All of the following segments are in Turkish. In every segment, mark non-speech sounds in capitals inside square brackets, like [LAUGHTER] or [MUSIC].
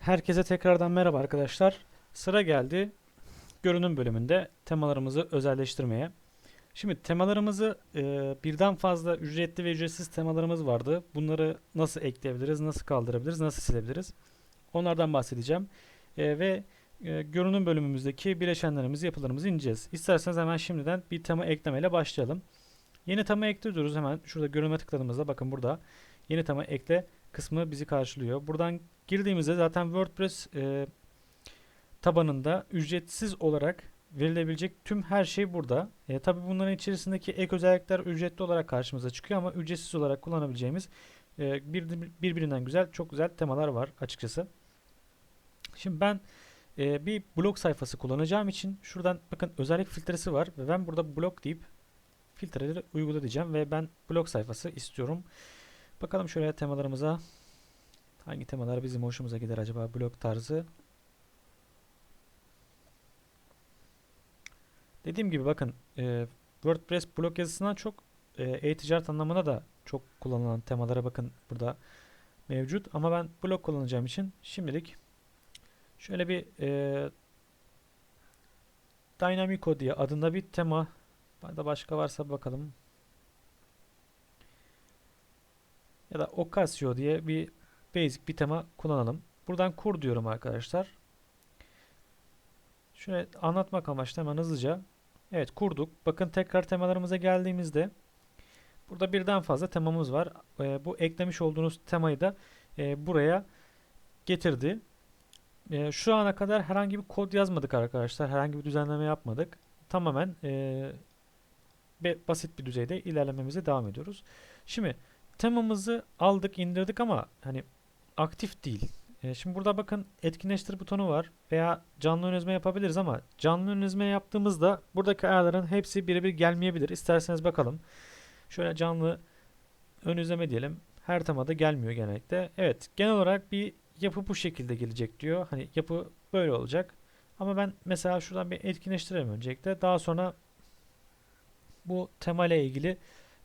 Herkese tekrardan merhaba arkadaşlar. Sıra geldi görünüm bölümünde temalarımızı özelleştirmeye. Şimdi temalarımızı e, birden fazla ücretli ve ücretsiz temalarımız vardı. Bunları nasıl ekleyebiliriz, nasıl kaldırabiliriz, nasıl silebiliriz? Onlardan bahsedeceğim. E, ve e, görünüm bölümümüzdeki bileşenlerimizi, yapılarımızı ineceğiz. İsterseniz hemen şimdiden bir tema eklemeyle başlayalım. Yeni tema ekle diyoruz hemen. Şurada görünüme tıkladığımızda bakın burada yeni tema ekle kısmı bizi karşılıyor. Buradan girdiğimizde zaten WordPress e, tabanında ücretsiz olarak verilebilecek tüm her şey burada. E, tabii bunların içerisindeki ek özellikler ücretli olarak karşımıza çıkıyor ama ücretsiz olarak kullanabileceğimiz e, bir, birbirinden güzel, çok güzel temalar var açıkçası. Şimdi ben e, bir blog sayfası kullanacağım için şuradan bakın özellik filtresi var ve ben burada blog deyip filtreleri uygula diyeceğim ve ben blog sayfası istiyorum. Bakalım şöyle temalarımıza hangi temalar bizim hoşumuza gider acaba blog tarzı. Dediğim gibi bakın e, WordPress blog yazısından çok e, e-ticaret anlamına da çok kullanılan temalara bakın burada mevcut. Ama ben blog kullanacağım için şimdilik şöyle bir e, Dynamico diye adında bir tema da başka varsa bakalım. Ya da Ocasio diye bir basic bir tema kullanalım. Buradan kur diyorum arkadaşlar. Şöyle anlatmak amaçlı hemen hızlıca. Evet kurduk. Bakın tekrar temalarımıza geldiğimizde burada birden fazla temamız var. E, bu eklemiş olduğunuz temayı da e, buraya getirdi. E, şu ana kadar herhangi bir kod yazmadık arkadaşlar. Herhangi bir düzenleme yapmadık. Tamamen e, basit bir düzeyde ilerlememize devam ediyoruz. Şimdi temamızı aldık, indirdik ama hani aktif değil. E, şimdi burada bakın etkinleştir butonu var veya canlı ön yapabiliriz ama canlı ön yaptığımızda buradaki ayarların hepsi birebir gelmeyebilir. İsterseniz bakalım. Şöyle canlı ön izleme diyelim. Her temada gelmiyor genellikle. Evet genel olarak bir yapı bu şekilde gelecek diyor. Hani yapı böyle olacak. Ama ben mesela şuradan bir etkinleştirelim öncelikle. Daha sonra bu tema ile ilgili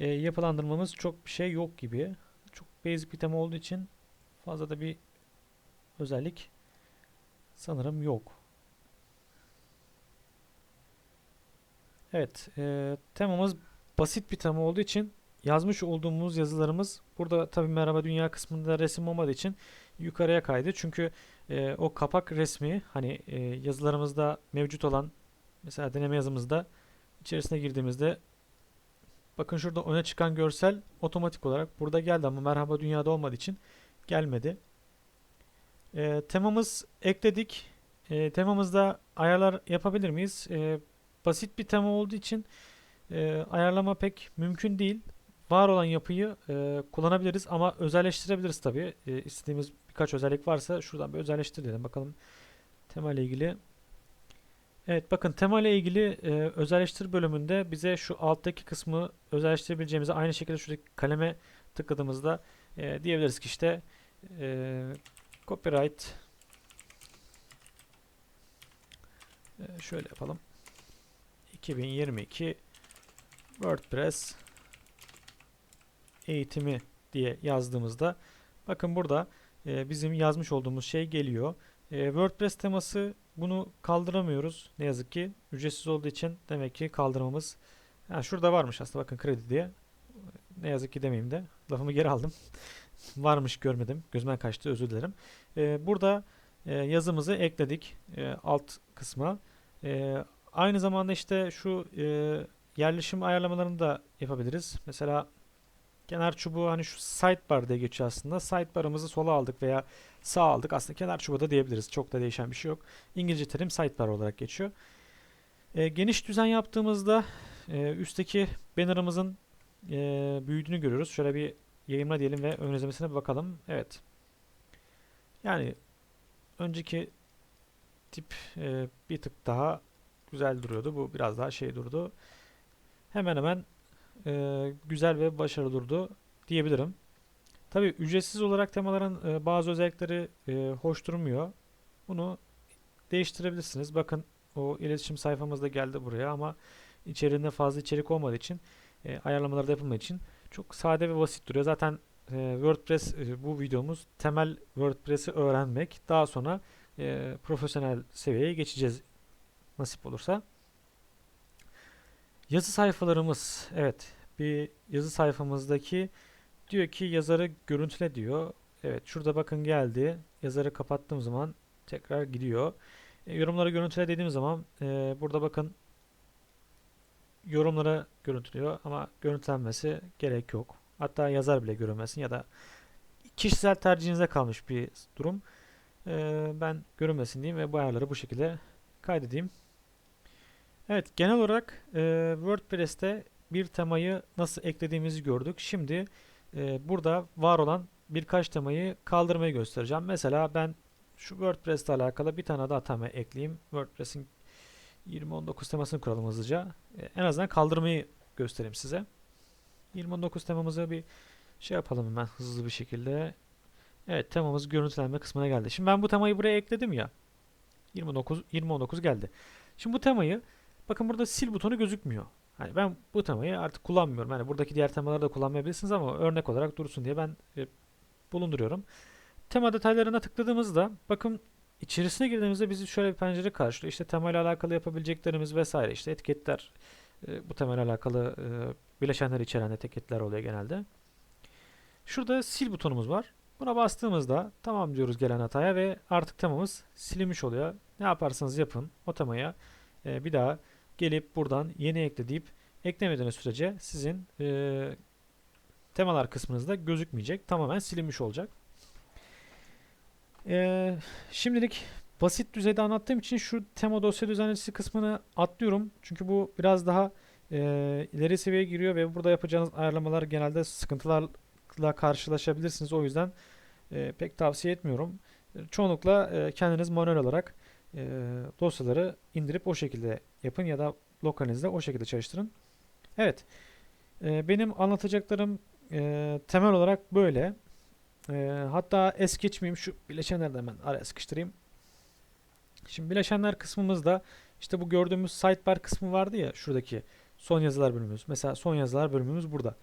e, yapılandırmamız çok bir şey yok gibi. Çok basic bir tema olduğu için fazla da bir özellik sanırım yok. Evet, e, temamız basit bir tema olduğu için yazmış olduğumuz yazılarımız burada tabi merhaba dünya kısmında resim olmadığı için yukarıya kaydı. Çünkü e, o kapak resmi hani e, yazılarımızda mevcut olan mesela deneme yazımızda içerisine girdiğimizde bakın şurada öne çıkan görsel otomatik olarak burada geldi ama merhaba dünyada olmadığı için gelmedi. E, temamız ekledik. E, temamızda ayarlar yapabilir miyiz? E, basit bir tema olduğu için e, ayarlama pek mümkün değil. Var olan yapıyı e, kullanabiliriz ama özelleştirebiliriz tabi. E, istediğimiz birkaç özellik varsa şuradan bir özelleştir dedim. Bakalım tema ile ilgili. Evet bakın tema ile ilgili e, özelleştir bölümünde bize şu alttaki kısmı özelleştirebileceğimizi aynı şekilde şuradaki kaleme tıkladığımızda e, diyebiliriz ki işte e, Copyright ee, şöyle yapalım. 2022 WordPress eğitimi diye yazdığımızda bakın burada e, bizim yazmış olduğumuz şey geliyor. E, WordPress teması bunu kaldıramıyoruz. Ne yazık ki ücretsiz olduğu için demek ki kaldırmamız ha, şurada varmış aslında bakın kredi diye. Ne yazık ki demeyeyim de lafımı geri aldım. [LAUGHS] varmış görmedim. Gözümden kaçtı özür dilerim. E, burada e, yazımızı ekledik e, alt kısma. E, aynı zamanda işte şu e, yerleşim ayarlamalarını da yapabiliriz. Mesela kenar çubuğu hani şu sidebar diye geçiyor aslında. Sidebar'ımızı sola aldık veya sağ aldık. Aslında kenar çubuğu da diyebiliriz. Çok da değişen bir şey yok. İngilizce terim sidebar olarak geçiyor. E, geniş düzen yaptığımızda e, üstteki banner'ımızın e, büyüdüğünü görüyoruz. Şöyle bir yayınla diyelim ve ön izlemesine bakalım. Evet. Yani önceki tip e, bir tık daha güzel duruyordu. Bu biraz daha şey durdu. Hemen hemen e, güzel ve başarılı durdu diyebilirim. Tabi ücretsiz olarak temaların e, bazı özellikleri e, hoş durmuyor. Bunu değiştirebilirsiniz. Bakın o iletişim sayfamızda geldi buraya ama içerisinde fazla içerik olmadığı için e, ayarlamaları da yapılmadığı için çok sade ve basit duruyor. Zaten e, WordPress e, bu videomuz temel WordPress'i öğrenmek. Daha sonra e, profesyonel seviyeye geçeceğiz nasip olursa. Yazı sayfalarımız. Evet, bir yazı sayfamızdaki diyor ki yazarı görüntüle diyor. Evet, şurada bakın geldi. Yazarı kapattığım zaman tekrar gidiyor. E, yorumları görüntüle dediğim zaman e, burada bakın yorumlara görüntülüyor ama görüntülenmesi gerek yok. Hatta yazar bile görünmesin ya da kişisel tercihinize kalmış bir durum. Ee, ben görünmesin diyeyim ve bu ayarları bu şekilde kaydedeyim. Evet genel olarak e, WordPress'te bir temayı nasıl eklediğimizi gördük. Şimdi e, burada var olan birkaç temayı kaldırmayı göstereceğim. Mesela ben şu WordPress ile alakalı bir tane daha tema ekleyeyim. WordPress'in 2019 temasını kuralım hızlıca. E, en azından kaldırmayı göstereyim size. 2019 temamızı bir şey yapalım hemen hızlı bir şekilde. Evet temamız görüntülenme kısmına geldi. Şimdi ben bu temayı buraya ekledim ya. 29 2019 geldi. Şimdi bu temayı bakın burada sil butonu gözükmüyor. Hani ben bu temayı artık kullanmıyorum. Hani buradaki diğer temaları da kullanmayabilirsiniz ama örnek olarak dursun diye ben e, bulunduruyorum. Tema detaylarına tıkladığımızda bakın içerisine girdiğimizde bizi şöyle bir pencere karşılıyor. İşte temayla alakalı yapabileceklerimiz vesaire. İşte etiketler e, bu temayla alakalı e, bileşenler içeren etiketler oluyor genelde. Şurada sil butonumuz var. Buna bastığımızda tamam diyoruz gelen hataya ve artık temamız silinmiş oluyor. Ne yaparsanız yapın o temaya e, bir daha gelip buradan yeni ekle deyip eklemediğiniz sürece sizin e, temalar kısmınızda gözükmeyecek. Tamamen silinmiş olacak. E, şimdilik basit düzeyde anlattığım için şu tema dosya düzenleyicisi kısmını atlıyorum. Çünkü bu biraz daha e, ileri seviyeye giriyor ve burada yapacağınız ayarlamalar genelde sıkıntılarla karşılaşabilirsiniz. O yüzden e, pek tavsiye etmiyorum. Çoğunlukla e, kendiniz manuel olarak e, dosyaları indirip o şekilde yapın ya da lokalinizde o şekilde çalıştırın. Evet. E, benim anlatacaklarım e, temel olarak böyle. E, hatta es geçmeyeyim şu bileşenleri de hemen araya sıkıştırayım. Şimdi bileşenler kısmımızda işte bu gördüğümüz sidebar kısmı vardı ya şuradaki son yazılar bölümümüz. Mesela son yazılar bölümümüz burada.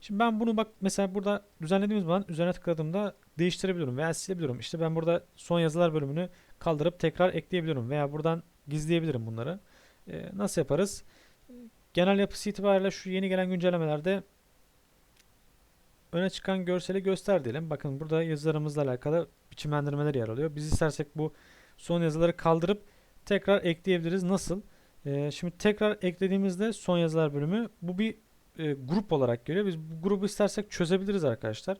Şimdi ben bunu bak mesela burada düzenlediğimiz zaman üzerine tıkladığımda değiştirebiliyorum veya silebiliyorum. İşte ben burada son yazılar bölümünü kaldırıp tekrar ekleyebiliyorum veya buradan gizleyebilirim bunları. Ee, nasıl yaparız? Genel yapısı itibariyle şu yeni gelen güncellemelerde öne çıkan görseli göster diyelim. Bakın burada yazılarımızla alakalı biçimlendirmeler yer alıyor. Biz istersek bu son yazıları kaldırıp tekrar ekleyebiliriz. Nasıl? Ee, şimdi tekrar eklediğimizde son yazılar bölümü bu bir e, grup olarak geliyor. Biz bu grubu istersek çözebiliriz arkadaşlar.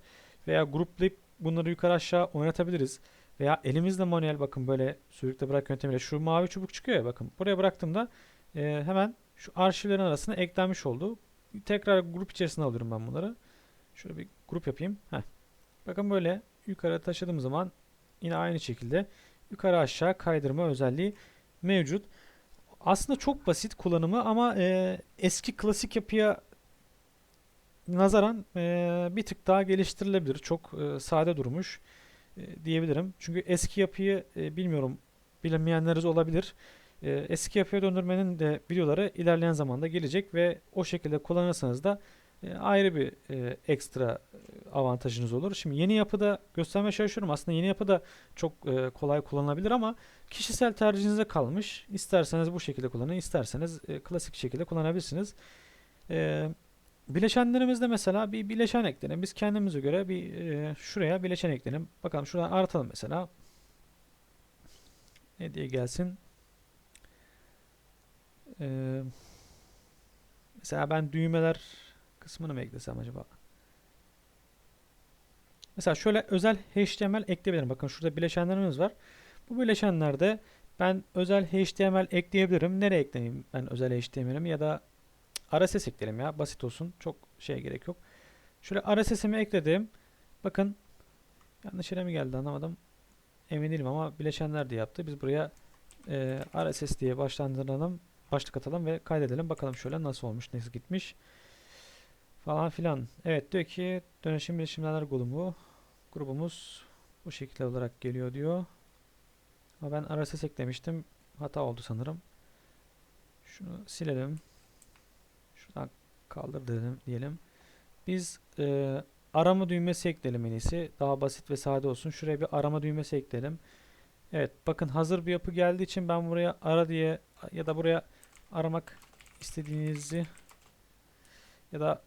Veya gruplayıp bunları yukarı aşağı oynatabiliriz. Veya elimizle manuel bakın böyle sürükle bırak yöntemiyle şu mavi çubuk çıkıyor ya bakın. Buraya bıraktığımda e, hemen şu arşivlerin arasına eklenmiş oldu. Tekrar grup içerisine alıyorum ben bunları. Şöyle bir grup yapayım. Heh. Bakın böyle yukarı taşıdığım zaman yine aynı şekilde yukarı aşağı kaydırma özelliği mevcut. Aslında çok basit kullanımı ama e, eski klasik yapıya nazaran e, bir tık daha geliştirilebilir. Çok e, sade durmuş e, diyebilirim. Çünkü eski yapıyı e, bilmiyorum bilinmeyenleriniz olabilir. E, eski yapıya döndürmenin de videoları ilerleyen zamanda gelecek ve o şekilde kullanırsanız da e, ayrı bir e, ekstra e, avantajınız olur. Şimdi yeni yapıda göstermeye çalışıyorum. Aslında yeni yapıda çok e, kolay kullanılabilir ama kişisel tercihinize kalmış. İsterseniz bu şekilde kullanın, isterseniz e, klasik şekilde kullanabilirsiniz. E, bileşenlerimizde mesela bir bileşen ekleyelim. Biz kendimize göre bir e, şuraya bileşen ekleyelim. Bakalım şuradan artalım mesela. Ne diye gelsin? E, mesela ben düğmeler kısmını mı eklesem acaba? Mesela şöyle özel HTML ekleyebilirim. Bakın şurada bileşenlerimiz var. Bu bileşenlerde ben özel HTML ekleyebilirim. Nereye ekleyeyim ben özel HTML'imi ya da RSS ekleyelim ya. Basit olsun. Çok şeye gerek yok. Şöyle RSS'imi ekledim. Bakın yanlış yere mi geldi anlamadım. Emin değilim ama bileşenler diye yaptı. Biz buraya e, RSS diye başlandıralım. Başlık atalım ve kaydedelim. Bakalım şöyle nasıl olmuş, nasıl gitmiş falan filan. Evet diyor ki dönüşüm bileşimler grubu grubumuz bu şekilde olarak geliyor diyor. Ama ben RSS eklemiştim. Hata oldu sanırım. Şunu silelim. Kaldır dedim diyelim. Biz e, arama düğmesi ekleyelim en iyisi. Daha basit ve sade olsun. Şuraya bir arama düğmesi ekleyelim. Evet bakın hazır bir yapı geldiği için ben buraya ara diye ya da buraya aramak istediğinizi ya da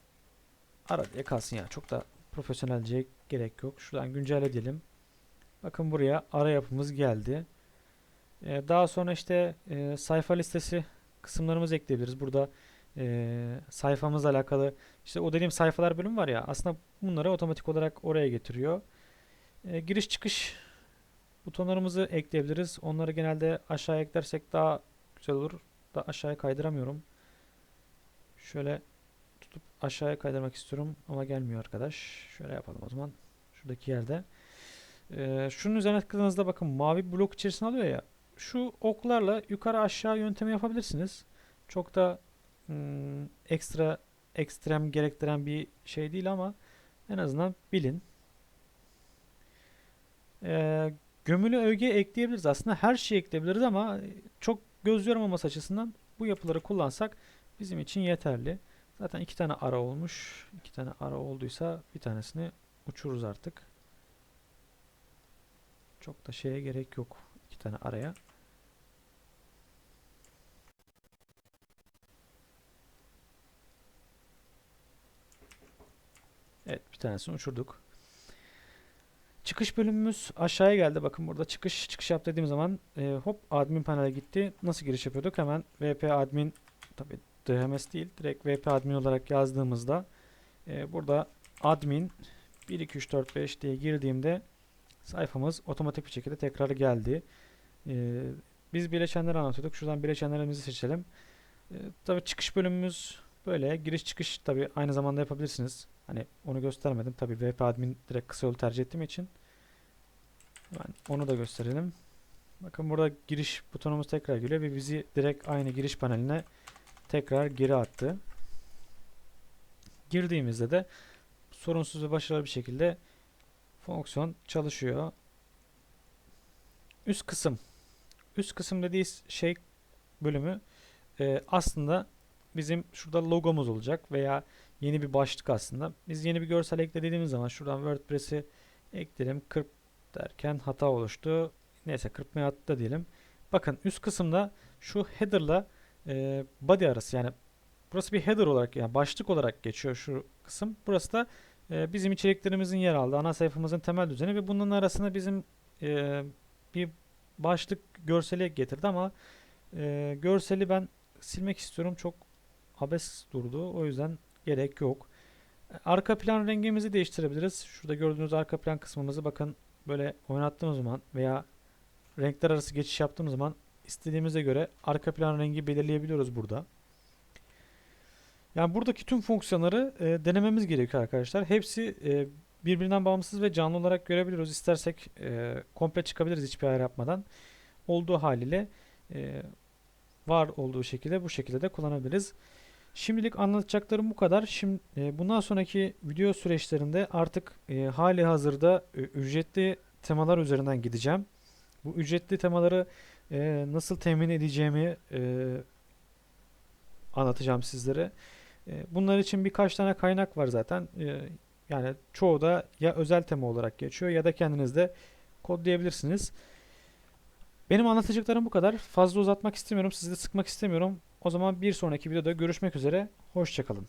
ara diye kalsın ya. Çok da profesyonelce gerek yok. Şuradan güncelle diyelim. Bakın buraya ara yapımız geldi. Ee, daha sonra işte e, sayfa listesi kısımlarımızı ekleyebiliriz. Burada e, sayfamızla alakalı işte o dediğim sayfalar bölümü var ya aslında bunları otomatik olarak oraya getiriyor. E, giriş çıkış butonlarımızı ekleyebiliriz. Onları genelde aşağıya eklersek daha güzel olur. Da aşağıya kaydıramıyorum. Şöyle tutup aşağıya kaydırmak istiyorum ama gelmiyor arkadaş. Şöyle yapalım o zaman. Şuradaki yerde. Ee, şunun üzerine tıkladığınızda bakın mavi blok içerisine alıyor ya. Şu oklarla yukarı aşağı yöntemi yapabilirsiniz. Çok da hmm, ekstra ekstrem gerektiren bir şey değil ama en azından bilin. Ee, gömülü öge ekleyebiliriz. Aslında her şeyi ekleyebiliriz ama çok göz yormaması açısından bu yapıları kullansak bizim için yeterli. Zaten iki tane ara olmuş. İki tane ara olduysa bir tanesini uçururuz artık. Çok da şeye gerek yok. iki tane araya. Tanesini uçurduk. Çıkış bölümümüz aşağıya geldi. Bakın burada çıkış çıkış yap dediğim zaman e, hop admin panele gitti. Nasıl giriş yapıyorduk? Hemen vp admin tabi DHMS değil direkt vp admin olarak yazdığımızda e, burada admin 1 2 3 4 5 diye girdiğimde sayfamız otomatik bir şekilde tekrar geldi. E, biz bileşenleri anlatıyorduk. Şuradan bileşenlerimizi seçelim. E, tabi çıkış bölümümüz böyle. Giriş çıkış tabi aynı zamanda yapabilirsiniz. Hani onu göstermedim. Tabi VP admin direkt kısa yolu tercih ettiğim için. Hemen onu da gösterelim. Bakın burada giriş butonumuz tekrar geliyor ve bizi direkt aynı giriş paneline tekrar geri attı. Girdiğimizde de sorunsuz ve başarılı bir şekilde fonksiyon çalışıyor. Üst kısım. Üst kısım dediği şey bölümü e, aslında bizim şurada logomuz olacak veya yeni bir başlık aslında. Biz yeni bir görsel eklediğimiz zaman şuradan WordPress'i ekleyelim. Kırp derken hata oluştu. Neyse kırpmaya attı diyelim. Bakın üst kısımda şu header'la e, body arası yani burası bir header olarak yani başlık olarak geçiyor şu kısım. Burası da e, bizim içeriklerimizin yer aldığı ana sayfamızın temel düzeni ve bunun arasında bizim e, bir başlık görseli getirdi ama e, görseli ben silmek istiyorum. Çok abes durdu. O yüzden gerek yok. Arka plan rengimizi değiştirebiliriz. Şurada gördüğünüz arka plan kısmımızı bakın böyle oynattığımız zaman veya renkler arası geçiş yaptığımız zaman istediğimize göre arka plan rengi belirleyebiliyoruz burada. Yani buradaki tüm fonksiyonları e, denememiz gerekiyor arkadaşlar. Hepsi e, birbirinden bağımsız ve canlı olarak görebiliyoruz. İstersek e, komple çıkabiliriz hiçbir ayar yapmadan. Olduğu haliyle e, var olduğu şekilde bu şekilde de kullanabiliriz. Şimdilik anlatacaklarım bu kadar. Şimdi e, bundan sonraki video süreçlerinde artık e, hali hazırda e, ücretli temalar üzerinden gideceğim. Bu ücretli temaları e, nasıl temin edeceğimi e, anlatacağım sizlere. E, bunlar için birkaç tane kaynak var zaten. E, yani çoğu da ya özel tema olarak geçiyor ya da kendiniz de kodlayabilirsiniz. Benim anlatacaklarım bu kadar. Fazla uzatmak istemiyorum. Sizi de sıkmak istemiyorum. O zaman bir sonraki videoda görüşmek üzere. Hoşçakalın.